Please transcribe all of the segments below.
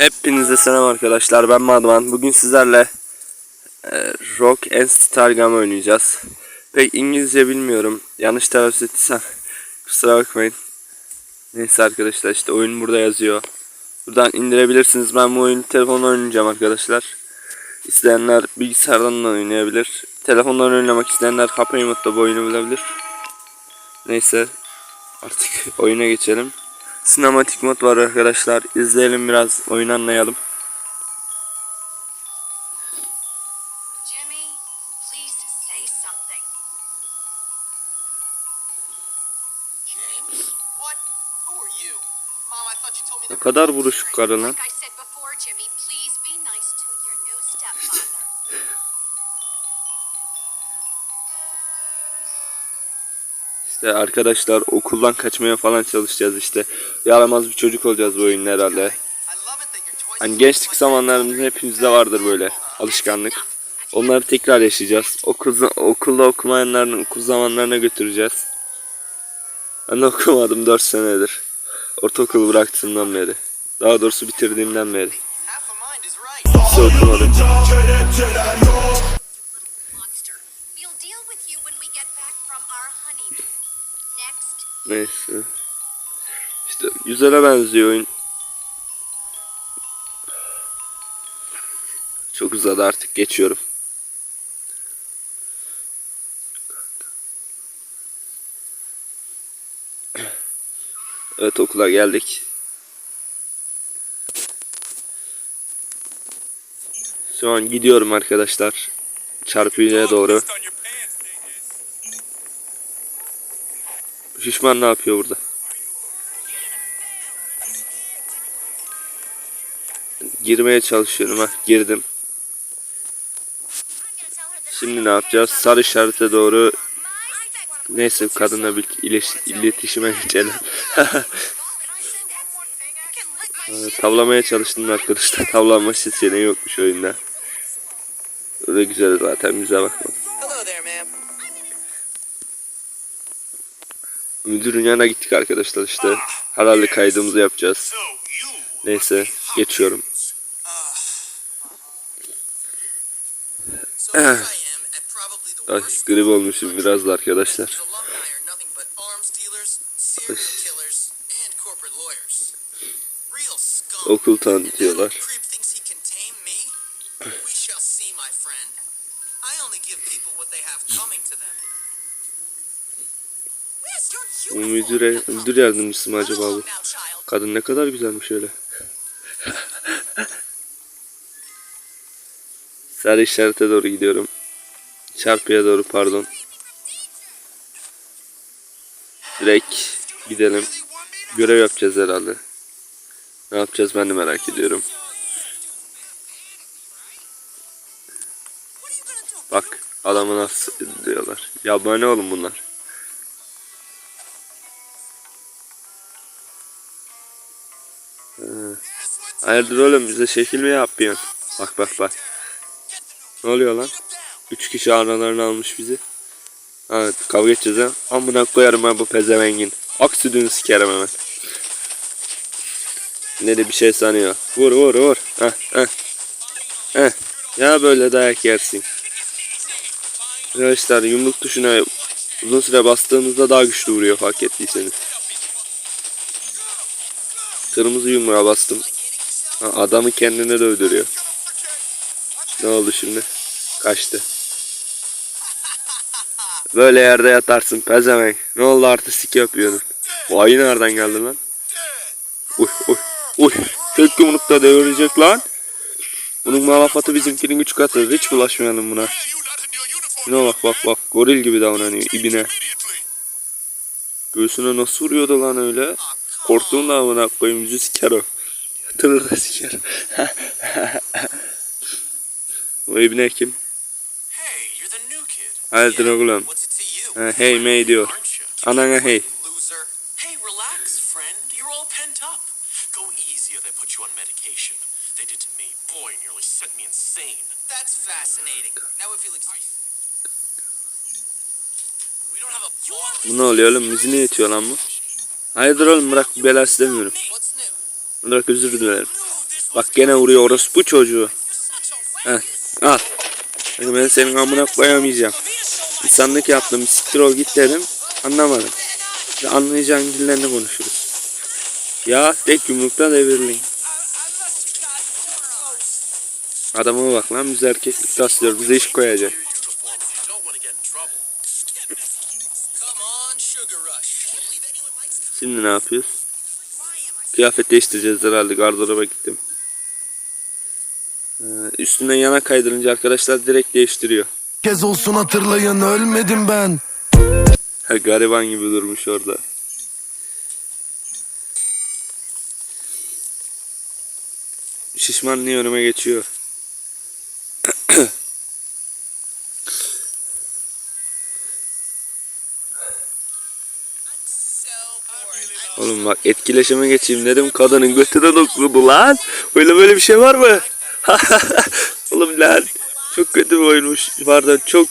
Hepinize selam arkadaşlar ben Madman. Bugün sizlerle e, Rock and Stargam oynayacağız. Pek İngilizce bilmiyorum. Yanlış telaffuz ettiysem kusura bakmayın. Neyse arkadaşlar işte oyun burada yazıyor. Buradan indirebilirsiniz. Ben bu oyunu telefonla oynayacağım arkadaşlar. İsteyenler bilgisayardan da oynayabilir. Telefondan oynamak isteyenler Happy Mode'da bu oyunu bulabilir. Neyse artık oyuna geçelim. Sinematik mod var arkadaşlar. İzleyelim biraz oyun anlayalım. Jimmy, please say something. James? İşte arkadaşlar okuldan kaçmaya falan çalışacağız işte. Yaramaz bir çocuk olacağız bu oyunda herhalde. Hani gençlik zamanlarımızda hepimizde vardır böyle alışkanlık. Onları tekrar yaşayacağız. Okul, okulda okumayanların okul zamanlarına götüreceğiz. Ben okumadım 4 senedir. Ortaokulu bıraktığımdan beri. Daha doğrusu bitirdiğimden beri. Hiç okumadım. Neyse. İşte güzele benziyor oyun. Çok uzadı artık geçiyorum. Evet okula geldik. Şu an gidiyorum arkadaşlar. Çarpıya doğru. Şişman ne yapıyor burada? Girmeye çalışıyorum ha girdim. Şimdi ne yapacağız? Sarı işarete doğru neyse kadınla bir iletişime geçelim. Ee, Tavlamaya çalıştım arkadaşlar. Tavlanma seçeneği yokmuş oyunda. Öyle güzel zaten bize bakma. Müdürün yanına gittik arkadaşlar işte. Herhalde kaydımızı yapacağız. Neyse geçiyorum. Ay worst grip olmuşum biraz da arkadaşlar. scum. Okul tanıtıyorlar. coming to them. Bu müdüre, müdür yardımcısı mı acaba bu? Kadın ne kadar güzelmiş öyle. Sarı işarete doğru gidiyorum. Çarpıya doğru pardon. Direkt gidelim. Görev yapacağız herhalde. Ne yapacağız ben de merak ediyorum. Bak adamı nasıl diyorlar. Ya ne oğlum bunlar? Hayırdır oğlum bize şekil mi yapıyorsun? Bak bak bak. Ne oluyor lan? Üç kişi aralarını almış bizi. Evet kavga edeceğiz ha. Amına koyarım ben bu pezevengin. Aksüdünü sikerim hemen. Ne de bir şey sanıyor. Vur vur vur. Heh heh. Heh. Ya böyle dayak yersin. Arkadaşlar yumruk tuşuna uzun süre bastığımızda daha güçlü vuruyor fark ettiyseniz. Kırmızı yumruğa bastım. Ha, adamı kendine dövdürüyor. Ne oldu şimdi? Kaçtı. Böyle yerde yatarsın pezevenk. Ne oldu artistik yapıyordun? Bu ayı nereden geldi lan? Uy uy uy. Tek yumrukta devirecek lan. Bunun malafatı bizimkinin üç katı. Hiç bulaşmayalım buna. Şuna bak bak bak. Goril gibi davranıyor ibine. Göğsüne nasıl vuruyordu lan öyle? Korktuğun da amına koyayım yüzü siker. Yatırır da siker. Bu ibne kim? Hayırdır oğlum? Ha, hey May diyor. Anana hey. Loser. Hey, relax, friend. You're all pent up. Go easy or they put you on medication. They did to me. Boy, nearly sent me insane. That's fascinating. Now if you'll excuse... We don't have a Bu ne oluyor oğlum? Müziği niye yetiyor lan bu? Hayırdır oğlum bırak bu bela istemiyorum. What's new? Bırak özür dilerim. Bak gene vuruyor orası bu çocuğu. Heh, al. Hadi ben senin amına koyamayacağım. İnsanlık yaptım. Siktir ol git dedim. Anlamadım. Ve anlayacağın dillerini konuşuruz. Ya tek yumrukta devirlin. Adama bak lan biz erkeklik taslıyor. Bize iş koyacak. Şimdi ne yapıyoruz? Kıyafet değiştireceğiz herhalde. Gardıroba gittim. Ee, üstüne yana kaydırınca arkadaşlar direkt değiştiriyor. kez olsun hatırlayın ölmedim ben. Ha, Gariban gibi durmuş orada. Şişman niye önüme geçiyor? Bak etkileşime geçeyim dedim kadının götüne dokundu lan. Öyle böyle bir şey var mı? Oğlum lan çok kötü bir oyunmuş. Pardon çok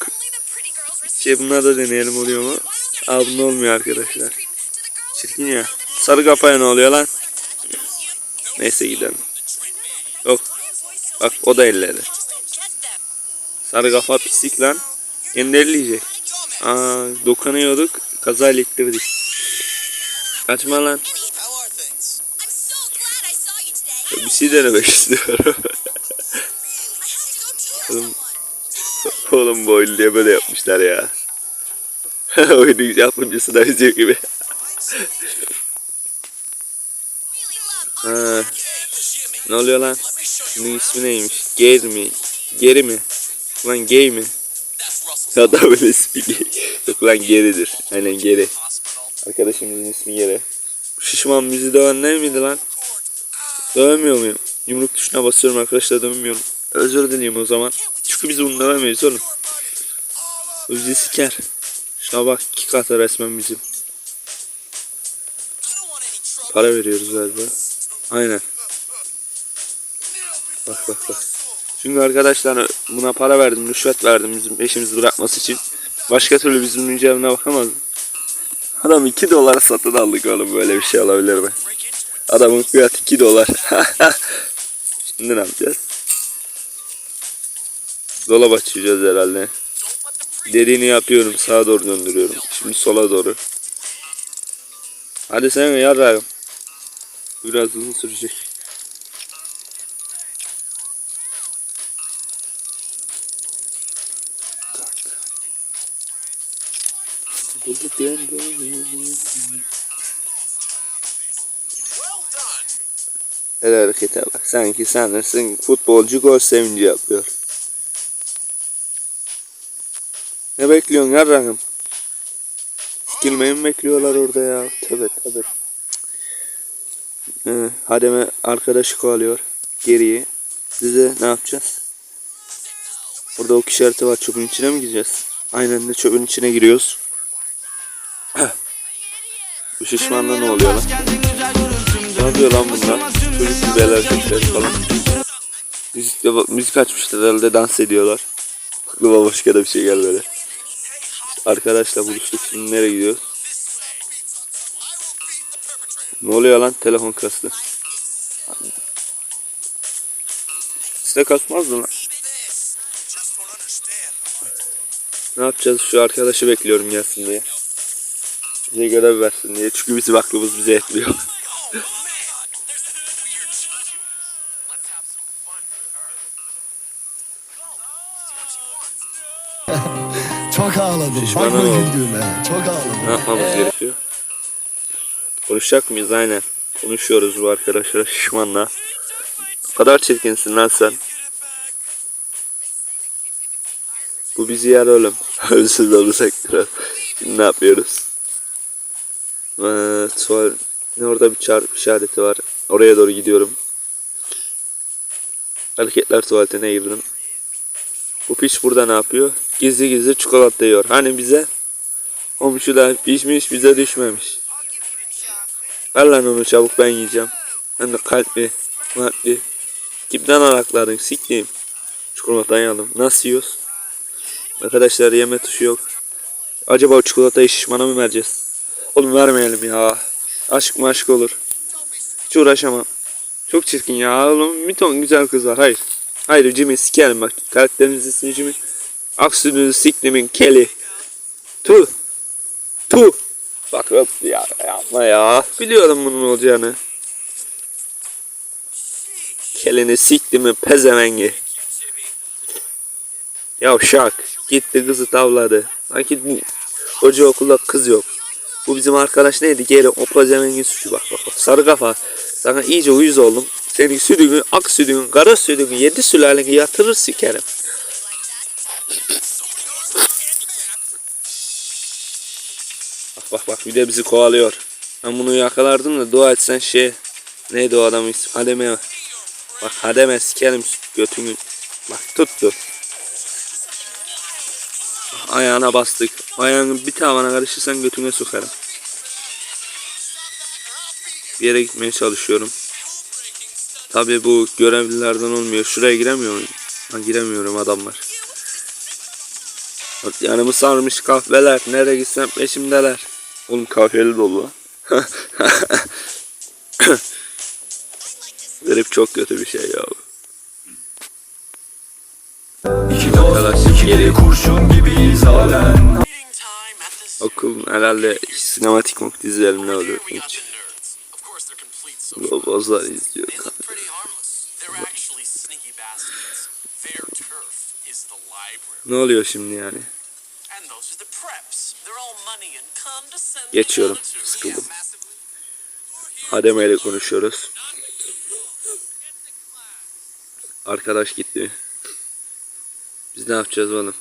şey bunlar da deneyelim oluyor mu? Aa bunda olmuyor arkadaşlar. Çirkin ya. Sarı kafaya ne oluyor lan? Neyse gidelim. Yok. Bak o da elledi. Sarı kafa pislik lan. Kendi elleyecek. Aa dokunuyorduk. Kaza ittirdik. You today. Bir şey denemek istiyorum. Oğlum, oğlum bu oyunu diye böyle yapmışlar ya. Oyunun yapımcısı da izliyor gibi. Ha, ne oluyor lan? Bunun ismi neymiş? Geri mi? Geri mi? Lan gay mi? Russell. Adamın ismi gay. Yok lan geridir. Aynen geri. Arkadaşımızın ismi. Bu şişman bizi döven ne miydi lan? Dövemiyor muyum? Yumruk tuşuna basıyorum arkadaşlar dövemiyorum. Özür dileyim o zaman. Çünkü biz bunu dövemeyiz oğlum. Bizi siker. Şuna bak iki katı resmen bizim. Para veriyoruz galiba. Aynen. Bak bak bak. Çünkü arkadaşlar buna para verdim, rüşvet verdim bizim peşimizi bırakması için. Başka türlü bizim mücevherine bakamaz. Adam 2 dolara satın aldık oğlum böyle bir şey olabilir mi? Adamın fiyatı 2 dolar. Şimdi ne yapacağız? Dolap açacağız herhalde. Dediğini yapıyorum sağa doğru döndürüyorum. Şimdi sola doğru. Hadi sen yarrağım. Biraz uzun sürecek. El harekete bak. Sanki sanırsın futbolcu gol sevinci yapıyor. Ne bekliyorsun yarrağım? Sikilmeyi mi bekliyorlar orada ya? Tövbe tövbe. Ee, Hademe arkadaşı kovalıyor. Geriye. Biz de ne yapacağız? Burada ok işareti var. Çöpün içine mi gireceğiz? Aynen de çöpün içine giriyoruz. Bu şişmanla ne oluyor lan? Ne yapıyor lan bunlar? Çocuk gibi el hareketleri falan. Müzik, müzik açmışlar herhalde dans ediyorlar. Aklıma başka da bir şey gelmedi. Arkadaşla buluştuk şimdi nereye gidiyoruz? Ne oluyor lan telefon kastı? Size kasmazdı lan. Ne yapacağız? Şu arkadaşı bekliyorum gelsin diye. Bize görev versin diye. Çünkü bizim aklımız bize yetmiyor. Çok ağladım. Şişman Bakma ol. güldüğüme. Çok ağladım. Ne yapmamız gerekiyor? Konuşacak mıyız? Aynen. Konuşuyoruz bu arkadaşlar şişmanla. O kadar çirkinsin lan sen. Bu bizi yer oğlum. Ölsüz olursak biraz. Şimdi ne yapıyoruz? Ee, tuval... Ne orada bir çarp işareti var. Oraya doğru gidiyorum. Hareketler tuvaletine girdim. Bu piç burada ne yapıyor? Gizli gizli çikolata yiyor. Hani bize komşuda pişmiş bize düşmemiş. Ver lan onu çabuk ben yiyeceğim. Hem de kalpli, kalpli. Kimden arakladın siktiğim. Çikolatayı aldım. Nasıl yiyoruz? Arkadaşlar yeme tuşu yok. Acaba o çikolatayı şişmana mı vereceğiz? Oğlum vermeyelim ya. Aşk maşk olur. Hiç uğraşamam. Çok çirkin ya oğlum. Bir ton güzel kız var. Hayır. Hayır Jimmy sikerim bak. Karakterimizin ismi Jimmy. Aksüdünü siktimin keli. Tu. Tu. Bak ya yapma ya. Biliyorum bunun olacağını. Kelini siktimin pezevengi. Yavşak. Gitti kızı tavladı. Sanki hoca okulda kız yok. Bu bizim arkadaş neydi? Geri o pezevengin suçu bak bak. Sarı kafa. Sana iyice uyuz oldum. Senin südünü, ak südünü, kara südünü, yedi sülaleni yatırır sikerim. Bak bak bak bir de bizi kovalıyor. Ben bunu yakalardım da dua etsen şey. Neydi o adamın ismi? Hademe. Bak Hademe sikerim götünü. Bak tuttu. Ayağına bastık. Ayağını bir tavana karışırsan götüne sokarım. Bir yere gitmeye çalışıyorum. Tabi bu görevlilerden olmuyor. Şuraya giremiyor muyum? Ha, giremiyorum adam var. Yanımı sarmış kahveler. Nereye gitsem peşimdeler. Oğlum kahveli dolu lan. Garip çok kötü bir şey ya. İki dost, iki deli kurşun gibiyiz halen Okulun herhalde sinematik mok dizilerim ne Here oluyor we got hiç. They're complete social. Bozlar izliyor kanka. Ne oluyor şimdi yani? Geçiyorum. Sıkıldım. Hademe ile konuşuyoruz. Arkadaş gitti. Biz ne yapacağız oğlum?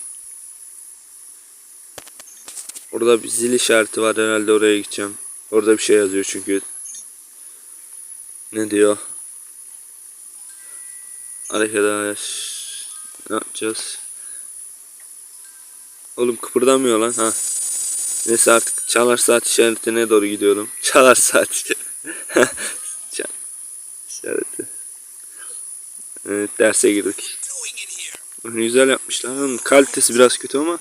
Orada bir zil işareti var herhalde oraya gideceğim. Orada bir şey yazıyor çünkü. Ne diyor? Arkadaş ne yapacağız? Oğlum kıpırdamıyor lan ha. Neyse artık çalar saat işaretine doğru gidiyorum. Çalar saat işareti. Evet derse girdik. Güzel yapmışlar. Onun kalitesi biraz kötü ama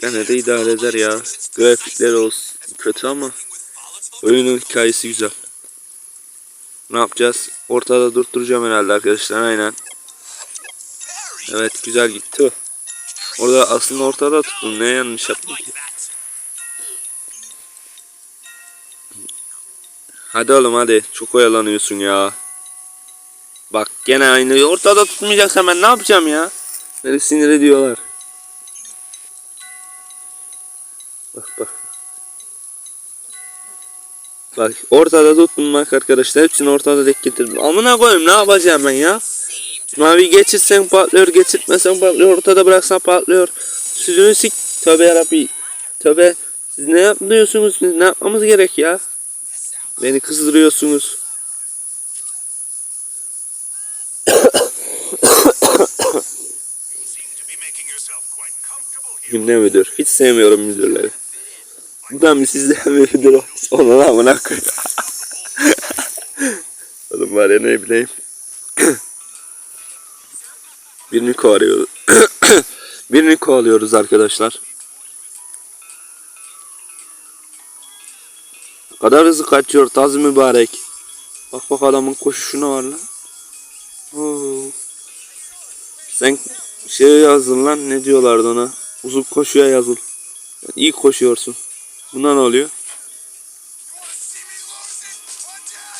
gene de idare eder ya. Grafikleri olsun kötü ama oyunun hikayesi güzel. Ne yapacağız? Ortada durduracağım herhalde arkadaşlar aynen. Evet güzel gitti. Orada aslında ortada tuttum. Ne yanlış yaptım ki? Hadi oğlum hadi. Çok oyalanıyorsun ya. Bak gene aynı. Ortada tutmayacaksan ben ne yapacağım ya? Beni sinir ediyorlar. Bak bak. Bak ortada tuttum bak arkadaşlar. Hepsini ortada denk getirdim. Amına koyayım ne yapacağım ben ya? Mavi geçirsen patlıyor, geçirtmesen patlıyor, ortada bıraksan patlıyor. Süzünü sik. Tövbe yarabbi. Tövbe. Siz ne yapıyorsunuz? Biz ne yapmamız gerek ya? Beni kızdırıyorsunuz. Kimde müdür? Hiç sevmiyorum müdürleri. Buradan bir sizden olmuş. Onun amına koy. Oğlum var ya ne bileyim. Birini kovalıyoruz. Birini kovalıyoruz arkadaşlar. Kadar hızlı kaçıyor taz mübarek. Bak bak adamın koşuşuna var lan. Oo. Sen şey yazdın lan ne diyorlardı ona? Uzun koşuya yazıl. Yani iyi koşuyorsun. Buna ne oluyor?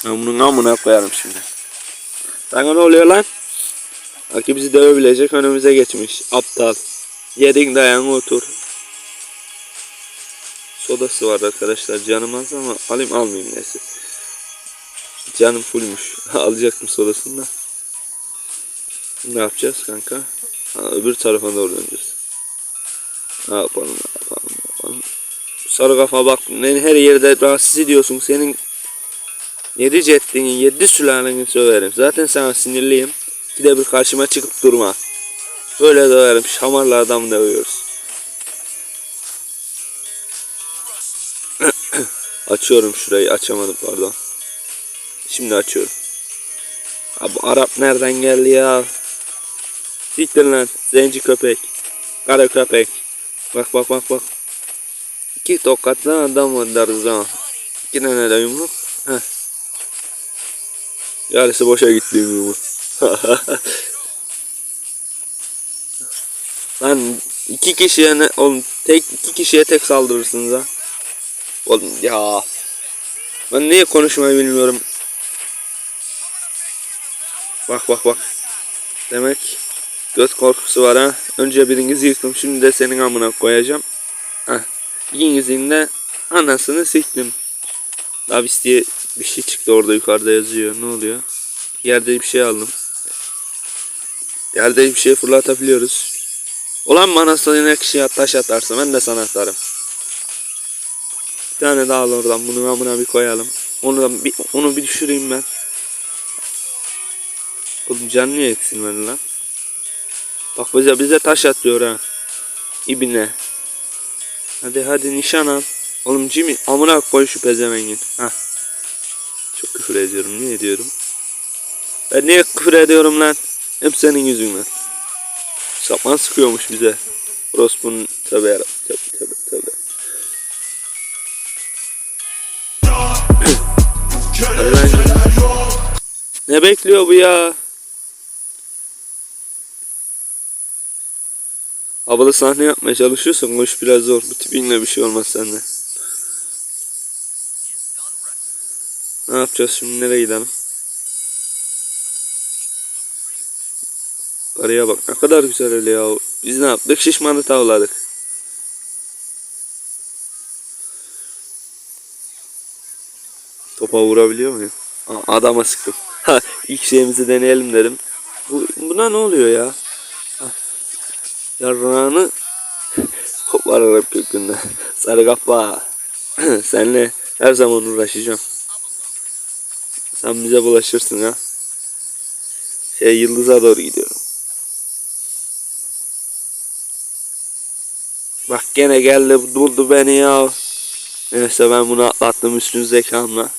Ben bunun amına koyarım şimdi. Sana ne oluyor lan? Belki bizi dövebilecek önümüze geçmiş. Aptal. Yedin dayan otur. Sodası var arkadaşlar. Canım az ama alayım almayayım neyse. Canım fullmuş. Alacaktım sodasını da. Ne yapacağız kanka? Ha, öbür tarafa doğru döneceğiz. Ne yapalım ne yapalım. Sarı kafa bak beni her yerde rahatsız ediyorsun. Senin yedi ceddini yedi sülaleni söverim. Zaten sana sinirliyim. İkide bir karşıma çıkıp durma. Böyle döverim. Şamarla adam dövüyoruz. Açıyorum şurayı. Açamadım pardon. Şimdi açıyorum. Abi Arap nereden geldi ya? Siktir lan. Zenci köpek. Kara köpek. Bak bak bak bak. İki tokatlı adam var ha. İki tane de yumruk. Heh. Yarısı boşa gitti bu. Lan iki kişiye ne oğlum tek iki kişiye tek saldırırsınız ha. Oğlum ya. Ben niye konuşmayı bilmiyorum. Bak bak bak. Demek göt korkusu var ha. Önce birinizi yıktım şimdi de senin amına koyacağım. Heh. İkinizin de anasını siktim. Davis diye bir şey çıktı orada yukarıda yazıyor. Ne oluyor? Yerde bir şey aldım. Yerde bir şey fırlatabiliyoruz. Ulan bana sana kişiye taş atarsın ben de sana atarım. Bir tane daha al oradan bunu amına bir koyalım. Onu da bir, onu bir düşüreyim ben. Oğlum can niye eksilmedi lan? Bak bize bize taş atıyor ha. İbine. Hadi hadi nişan al. Oğlum Jimmy amına koy şu pezevengin. Hah. Çok küfür ediyorum. Niye ediyorum? Ben niye küfür ediyorum lan? Hep senin yüzünden. Sapan sıkıyormuş bize. Orospu'nun tövbe yarabbim. Tövbe. Hadi lan. Ne bekliyor bu ya? Havalı sahne yapmaya çalışıyorsan o iş biraz zor. Bu tipinle bir şey olmaz sende. Ne yapacağız şimdi? Nereye gidelim? Araya bak ne kadar güzel öyle ya. Biz ne yaptık? Şişmanı tavladık. Topa vurabiliyor muyum? Aa, adama sıktım. Ha, ilk şeyimizi deneyelim dedim. Bu, buna ne oluyor ya? Yarrağını koparırım kökünden. Sarı kafa. Seninle her zaman uğraşacağım. Sen bize bulaşırsın ha. Şey yıldıza doğru gidiyorum. Bak gene geldi buldu beni ya. Neyse ben bunu atlattım üstün zekamla.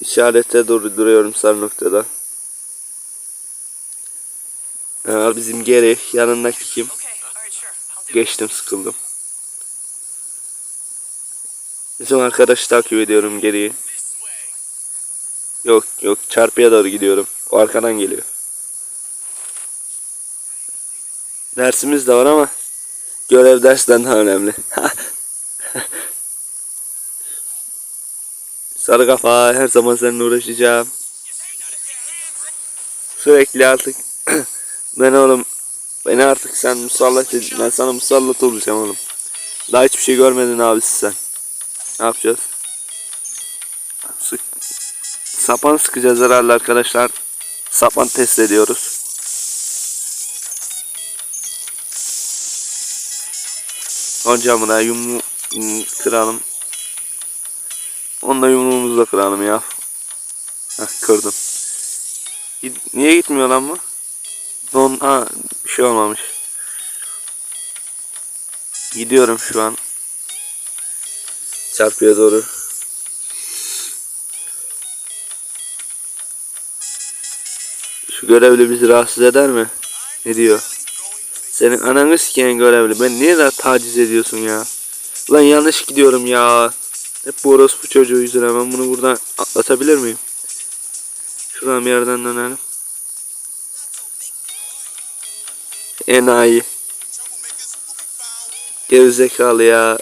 İşarete doğru duruyorum sarı noktada. Ee, bizim geri yanındaki kim? Geçtim sıkıldım. Bizim arkadaşı takip ediyorum way. Yok yok çarpıya doğru gidiyorum. O arkadan geliyor. Dersimiz de var ama görev dersten daha önemli. Sarı kafa her zaman seninle uğraşacağım. Sürekli artık ben oğlum beni artık sen musallat edin. Ben sana musallat olacağım oğlum. Daha hiçbir şey görmedin abisi sen. Ne yapacağız? Sık. Sapan sıkacağız herhalde arkadaşlar. Sapan test ediyoruz. Hocamına yumru yum- kıralım. Onu da yumruğumuzla kıralım ya. Heh, kırdım. Niye gitmiyor lan bu? Don ha bir şey olmamış. Gidiyorum şu an. Çarpıya doğru. Şu görevli bizi rahatsız eder mi? Ne diyor? Senin ananı sikeyen görevli. Ben niye daha taciz ediyorsun ya? Lan yanlış gidiyorum ya. Hep bu orospu çocuğu yüzüne ben bunu buradan atlatabilir miyim? Şuradan bir yerden dönelim. Enayi. Gerizekalı ya.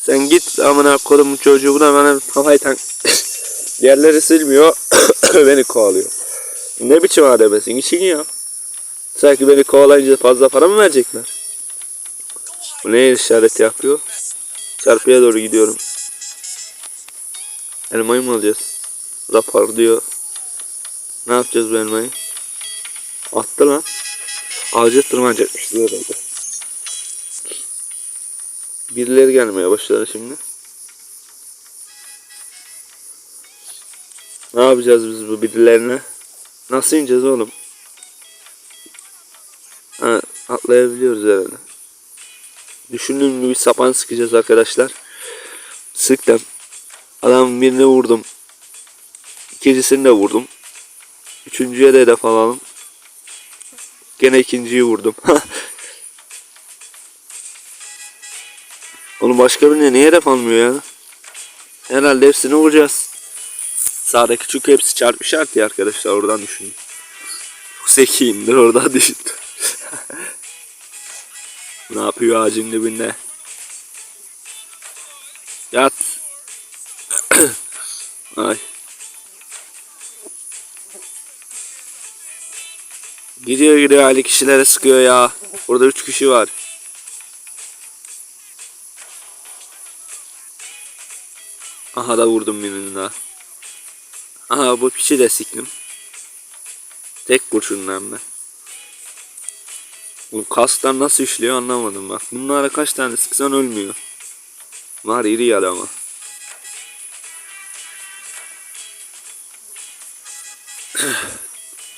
Sen git amına kodumun çocuğu buna bana kafayı tank. Yerleri silmiyor. beni kovalıyor. Ne biçim ademesin işin ya. Sanki beni kovalayınca fazla para mı verecekler? Bu ne işaret yapıyor? Çarpıya doğru gidiyorum. Elmayı mı alacağız? Rapor diyor. Ne yapacağız bu elmayı? Attı lan. Ağaca tırmanacakmış herhalde. Birileri gelmeye başladı şimdi. Ne yapacağız biz bu birilerine? Nasıl ineceğiz oğlum? Ha, atlayabiliyoruz herhalde. Düşündüğüm gibi sapan sıkacağız arkadaşlar. Sıktım. Adam birini vurdum. İkincisini de vurdum. Üçüncüye de hedef alalım. Gene ikinciyi vurdum. Oğlum başka birine niye hedef almıyor ya? Herhalde hepsini vuracağız. Sağdaki çünkü hepsi çarpı işareti arkadaşlar oradan düşünün. Çok zekiyimdir oradan düşün. ne yapıyor ağacın dibinde? Yat. Ay. Gidiyor gidiyor aynı kişilere sıkıyor ya. Burada üç kişi var. Aha da vurdum birini daha. Aha bu piçi de siktim. Tek kurşunla hem. Bu kaslar nasıl işliyor anlamadım bak. Bunlara kaç tane sıksan ölmüyor. Var iri yarı ama.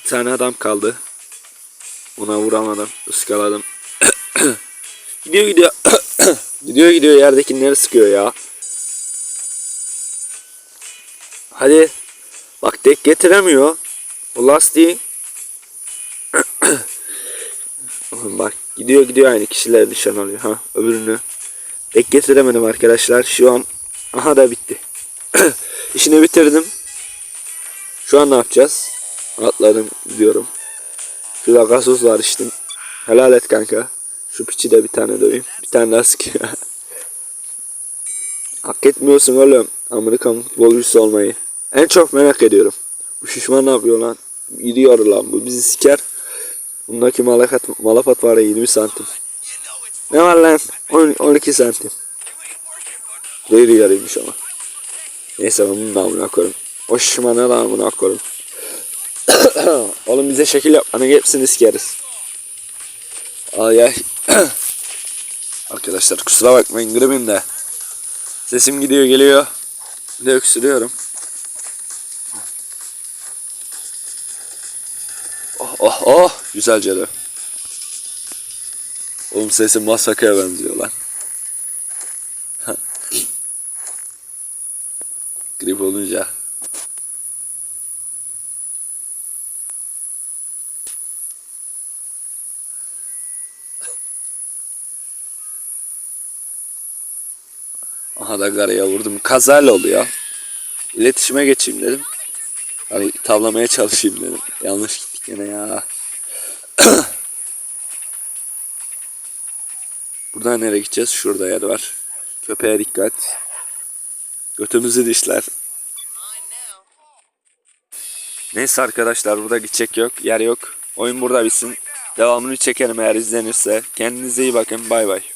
Bir tane adam kaldı. Ona vuramadım. ıskaladım. gidiyor gidiyor. gidiyor gidiyor yerdekileri sıkıyor ya. Hadi. Bak tek getiremiyor. O lastiği. Bak gidiyor gidiyor aynı kişiler nişan alıyor. Ha öbürünü. Tek getiremedim arkadaşlar. Şu an aha da bitti. İşini bitirdim. Şu an ne yapacağız? Atladım gidiyorum. Şurada gazoz var içtim. Helal et kanka. Şu piçi de bir tane döveyim. Bir tane daha sıkıyor. Hak etmiyorsun oğlum. Amerikan futbolcusu olmayı. En çok merak ediyorum. Bu şişman ne yapıyor lan? Gidiyor lan bu bizi siker. Bundaki malakat, malafat var ya 20 santim. Ne var lan? 10, 12 santim. Deri yarıymış ama. Neyse ben bunu da amına koyayım. O şişmanı da amına koyayım. Oğlum bize şekil yapmanın hepsini sikeriz. Ay ay. Arkadaşlar kusura bakmayın gribim de. Sesim gidiyor geliyor. Bir de öksürüyorum. Oh oh oh güzelce de. Oğlum sesim masakaya benziyor lan. Grip olunca. Aha da karaya vurdum. Kazayla oldu ya. İletişime geçeyim dedim. Hani tavlamaya çalışayım dedim. Yanlış gittik yine ya. Buradan nereye gideceğiz? Şurada yer var. Köpeğe dikkat. Götümüzü dişler. Neyse arkadaşlar burada gidecek yok. Yer yok. Oyun burada bitsin. Devamını çekerim eğer izlenirse. Kendinize iyi bakın. Bay bay.